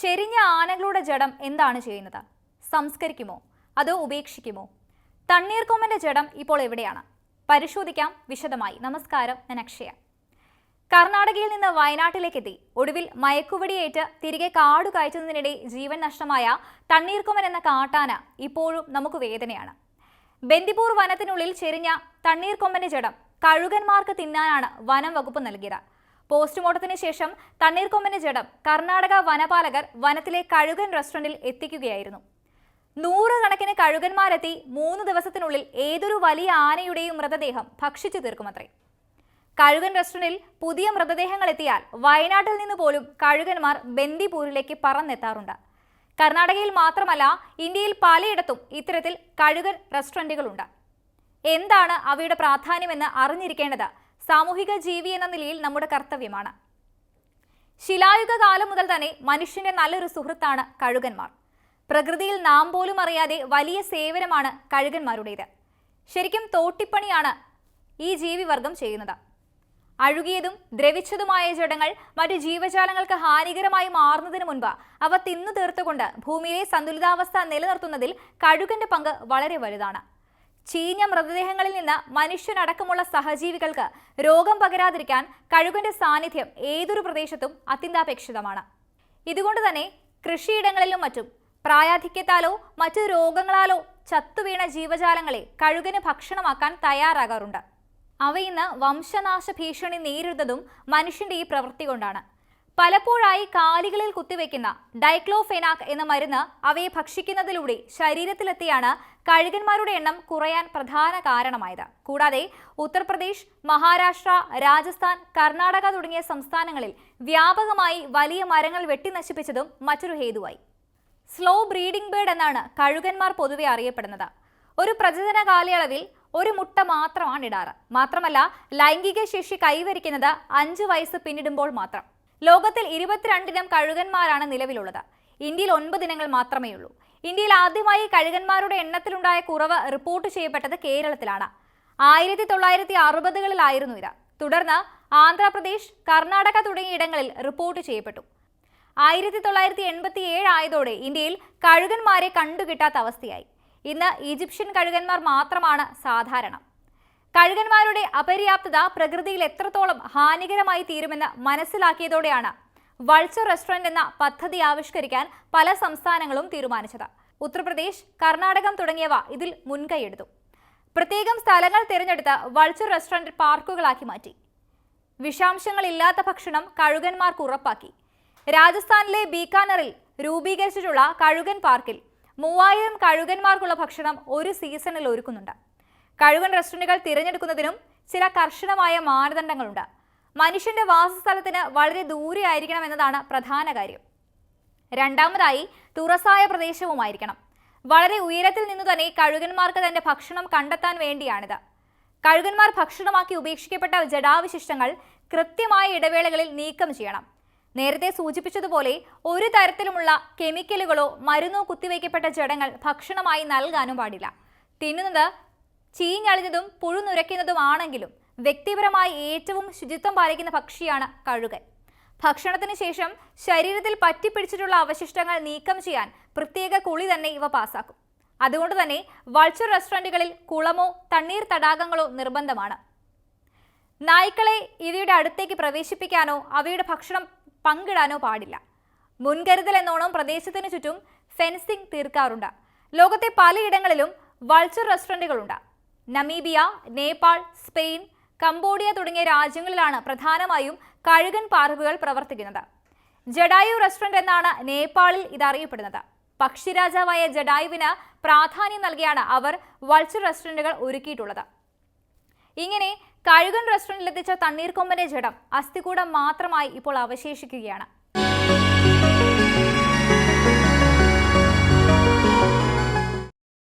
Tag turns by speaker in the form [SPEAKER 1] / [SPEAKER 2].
[SPEAKER 1] ചെരിഞ്ഞ ആനകളുടെ ജഡം എന്താണ് ചെയ്യുന്നത്? സംസ്കരിക്കുമോ? അതോ ഉപേക്ഷിക്കുമോ? തണ്ണീർക്കൊമ്പന്റെ ജഡം ഇപ്പോൾ എവിടെയാണ്? പരിശോധിക്കാം വിശദമായി. നമസ്കാരം ഞാൻ അക്ഷയ. കർണാടകയിൽ നിന്ന് വയനാട്ടിലേക്ക് എത്തി ഒടുവിൽ മയക്കുവെടിയേറ്റ് തിരികെ കാടു കയറ്റുന്നതിനിടെ ജീവൻ നഷ്ടമായ തണ്ണീർക്കൊമ്പൻ എന്ന കാട്ടാന ഇപ്പോഴും നമുക്ക് വേദനയാണ്. ബന്ദിപൂർ വനത്തിനുള്ളിൽ ചെരിഞ്ഞ തണ്ണീർക്കൊമ്പന്റെ ജഡം കഴുകന്മാർക്ക് തിന്നാനാണ് വനം വകുപ്പ് നൽകിയത്. പോസ്റ്റ്മോർട്ടത്തിന് ശേഷം തണ്ണീർക്കൊമ്പന് ജഡം കർണാടക വനപാലകർ വനത്തിലെ കഴുകൻ റെസ്റ്റോറന്റിൽ എത്തിക്കുകയായിരുന്നു. നൂറുകണക്കിന് കഴുകന്മാരെത്തി മൂന്ന് ദിവസത്തിനുള്ളിൽ ഏതൊരു വലിയ ആനയുടെയും മൃതദേഹം ഭക്ഷിച്ചു തീർക്കുമത്രേ. കഴുകൻ റെസ്റ്റോറന്റിൽ പുതിയ മൃതദേഹങ്ങൾ എത്തിയാൽ വയനാട്ടിൽ നിന്ന് പോലും കഴുകന്മാർ ബന്ദിപൂരിലേക്ക് പറന്നെത്താറുണ്ട്. കർണാടകയിൽ മാത്രമല്ല ഇന്ത്യയിൽ പലയിടത്തും ഇത്തരത്തിൽ കഴുകൻ റെസ്റ്റോറന്റുകളുണ്ട്. എന്താണ് അവയുടെ പ്രാധാന്യമെന്ന് അറിഞ്ഞിരിക്കേണ്ടത് സാമൂഹിക ജീവി എന്ന നിലയിൽ നമ്മുടെ കർത്തവ്യമാണ്. ശിലായുഗ കാലം മുതൽ തന്നെ മനുഷ്യന്റെ നല്ലൊരു സുഹൃത്താണ് കഴുകന്മാർ. പ്രകൃതിയിൽ നാം പോലും അറിയാതെ വലിയ സേവനമാണ് കഴുകന്മാരുടേത്. ശരിക്കും തോട്ടിപ്പണിയാണ് ഈ ജീവിവർഗം ചെയ്യുന്നത്. അഴുകിയതും ദ്രവിച്ചതുമായ ജടങ്ങൾ മറ്റു ജീവജാലങ്ങൾക്ക് ഹാനികരമായി മാറുന്നതിന് മുൻപ് അവ തിന്നു തീർത്തുകൊണ്ട് ഭൂമിയിലെ സന്തുലിതാവസ്ഥ നിലനിർത്തുന്നതിൽ കഴുകന്റെ പങ്ക് വളരെ വലുതാണ്. ചീഞ്ഞ മൃതദേഹങ്ങളിൽ നിന്ന് മനുഷ്യനടക്കമുള്ള സഹജീവികൾക്ക് രോഗം പകരാതിരിക്കാൻ കഴുകന്റെ സാന്നിധ്യം ഏതൊരു പ്രദേശത്തും അത്യന്താപേക്ഷിതമാണ്. ഇതുകൊണ്ട് തന്നെ കൃഷിയിടങ്ങളിലും മറ്റും പ്രായാധിക്യത്താലോ മറ്റു രോഗങ്ങളാലോ ചത്തുവീണ ജീവജാലങ്ങളെ കഴുകന് ഭക്ഷണമാക്കാൻ തയ്യാറാകാറുണ്ട്. അവ ഇന്ന് വംശനാശ ഭീഷണി നേരിടുന്നതും മനുഷ്യന്റെ ഈ പ്രവൃത്തി കൊണ്ടാണ്. പലപ്പോഴായി കാലികളിൽ കുത്തിവെക്കുന്ന ഡൈക്ലോഫെനാക് എന്ന മരുന്ന് അവയെ ഭക്ഷിക്കുന്നതിലൂടെ ശരീരത്തിലെത്തിയാണ് കഴുകന്മാരുടെ എണ്ണം കുറയാൻ പ്രധാന കാരണമായത്. കൂടാതെ ഉത്തർപ്രദേശ് മഹാരാഷ്ട്ര രാജസ്ഥാൻ കർണാടക തുടങ്ങിയ സംസ്ഥാനങ്ങളിൽ വ്യാപകമായി വലിയ മരങ്ങൾ വെട്ടിനശിപ്പിച്ചതും മറ്റൊരു ഹേതുവായി. സ്ലോ ബ്രീഡിംഗ് ബേർഡ് എന്നാണ് കഴുകന്മാർ പൊതുവെ അറിയപ്പെടുന്നത്. ഒരു പ്രജനന കാലയളവിൽ ഒരു മുട്ട മാത്രമാണ് ഇടാറ്. മാത്രമല്ല ലൈംഗിക ശേഷി കൈവരിക്കുന്നത് അഞ്ച് വയസ്സ് പിന്നിടുമ്പോൾ മാത്രം. ലോകത്തിൽ ഇരുപത്തിരണ്ടിനം കഴുകന്മാരാണ് നിലവിലുള്ളത്. ഇന്ത്യയിൽ ഒൻപത് ഇനങ്ങൾ മാത്രമേ ഉള്ളൂ. ഇന്ത്യയിൽ ആദ്യമായി കഴുകന്മാരുടെ എണ്ണത്തിലുണ്ടായ കുറവ് റിപ്പോർട്ട് ചെയ്യപ്പെട്ടത് കേരളത്തിലാണ്. ആയിരത്തി തൊള്ളായിരത്തി അറുപതുകളിലായിരുന്നു ഇത്. തുടർന്ന് ആന്ധ്രാപ്രദേശ് കർണാടക തുടങ്ങിയ ഇടങ്ങളിൽ റിപ്പോർട്ട് ചെയ്യപ്പെട്ടു. ആയിരത്തി തൊള്ളായിരത്തി എൺപത്തി ഏഴ് ആയതോടെ ഇന്ത്യയിൽ കഴുകന്മാരെ കണ്ടുകിട്ടാത്ത അവസ്ഥയായി. ഇന്ന് ഈജിപ്ഷ്യൻ കഴുകന്മാർ മാത്രമാണ് സാധാരണ. കഴുകന്മാരുടെ അപര്യാപ്തത പ്രകൃതിയിൽ എത്രത്തോളം ഹാനികരമായി തീരുമെന്ന് മനസ്സിലാക്കിയതോടെയാണ് വൾച്ചർ റെസ്റ്റോറന്റ് എന്ന പദ്ധതി ആവിഷ്കരിക്കാൻ പല സംസ്ഥാനങ്ങളും തീരുമാനിച്ചത്. ഉത്തർപ്രദേശ് കർണാടകം തുടങ്ങിയവ ഇതിൽ മുൻകൈയെടുത്തു. പ്രത്യേകം സ്ഥലങ്ങൾ തിരഞ്ഞെടുത്ത് വൾച്ചർ റെസ്റ്റോറന്റ് പാർക്കുകളാക്കി മാറ്റി. വിഷാംശങ്ങളില്ലാത്ത ഭക്ഷണം കഴുകന്മാർക്ക് ഉറപ്പാക്കി. രാജസ്ഥാനിലെ ബീക്കാനറിൽ രൂപീകരിച്ചിട്ടുള്ള കഴുകൻ പാർക്കിൽ മൂവായിരം കഴുകന്മാർക്കുള്ള ഭക്ഷണം ഒരു സീസണിൽ ഒരുക്കുന്നുണ്ട്. കഴുകൻ റെസ്റ്റോറന്റുകൾ തിരഞ്ഞെടുക്കുന്നതിനും ചില കർശനമായ മാനദണ്ഡങ്ങളുണ്ട്. മനുഷ്യന്റെ വാസസ്ഥലത്തിന് വളരെ ദൂരെ ആയിരിക്കണം എന്നതാണ് പ്രധാന കാര്യം. രണ്ടാമതായി തുറസായ പ്രദേശവുമായിരിക്കണം. വളരെ ഉയരത്തിൽ നിന്നു തന്നെ കഴുകന്മാർക്ക് തന്റെ ഭക്ഷണം കണ്ടെത്താൻ വേണ്ടിയാണിത്. കഴുകന്മാർ ഭക്ഷണമാക്കി ഉപേക്ഷിക്കപ്പെട്ട ജഡാവശിഷ്ടങ്ങൾ കൃത്യമായ ഇടവേളകളിൽ നീക്കം ചെയ്യണം. നേരത്തെ സൂചിപ്പിച്ചതുപോലെ ഒരു തരത്തിലുമുള്ള കെമിക്കലുകളോ മരുന്നോ കുത്തിവയ്ക്കപ്പെട്ട ജഡങ്ങൾ ഭക്ഷണമായി നൽകാനും പാടില്ല. തിന്നുന്നത് ചീഞ്ഞളിഞ്ഞതും പുഴുനുരയ്ക്കുന്നതുമാണെങ്കിലും വ്യക്തിപരമായി ഏറ്റവും ശുചിത്വം പാലിക്കുന്ന പക്ഷിയാണ് കഴുകൻ. ഭക്ഷണത്തിന് ശേഷം ശരീരത്തിൽ പറ്റിപ്പിടിച്ചിട്ടുള്ള അവശിഷ്ടങ്ങൾ നീക്കം ചെയ്യാൻ പ്രത്യേക കുളി തന്നെ ഇവ പാസാക്കും. അതുകൊണ്ട് തന്നെ വൾച്ചർ റെസ്റ്റോറന്റുകളിൽ കുളമോ തണ്ണീർ തടാകങ്ങളോ നിർബന്ധമാണ്. നായ്ക്കളെ ഇവയുടെ അടുത്തേക്ക് പ്രവേശിപ്പിക്കാനോ അവയുടെ ഭക്ഷണം പങ്കിടാനോ പാടില്ല. മുൻകരുതൽ എന്നോണം പ്രദേശത്തിന് ചുറ്റും ഫെൻസിംഗ് തീർക്കാറുണ്ട്. ലോകത്തെ പലയിടങ്ങളിലും വൾച്ചർ റെസ്റ്റോറന്റുകളുണ്ട് നമീബിയ നേപ്പാൾ സ്പെയിൻ കംബോഡിയ തുടങ്ങിയ രാജ്യങ്ങളിലാണ് പ്രധാനമായും കഴുകൻ പാർക്കുകൾ പ്രവർത്തിക്കുന്നത്. ജഡായു റെസ്റ്റോറന്റ് എന്നാണ് നേപ്പാളിൽ ഇതറിയപ്പെടുന്നത് പക്ഷിരാജാവായ ജഡായുവിന് പ്രാധാന്യം നൽകിയാണ് അവർ വൾച്ചർ റെസ്റ്റോറന്റുകൾ ഒരുക്കിയിട്ടുള്ളത്. ഇങ്ങനെ കഴുകൻ റെസ്റ്റോറന്റിലെത്തിച്ച തണ്ണീർക്കൊമ്പന്റെ ജഡം അസ്ഥികൂടം മാത്രമായി ഇപ്പോൾ അവശേഷിക്കുകയാണ്.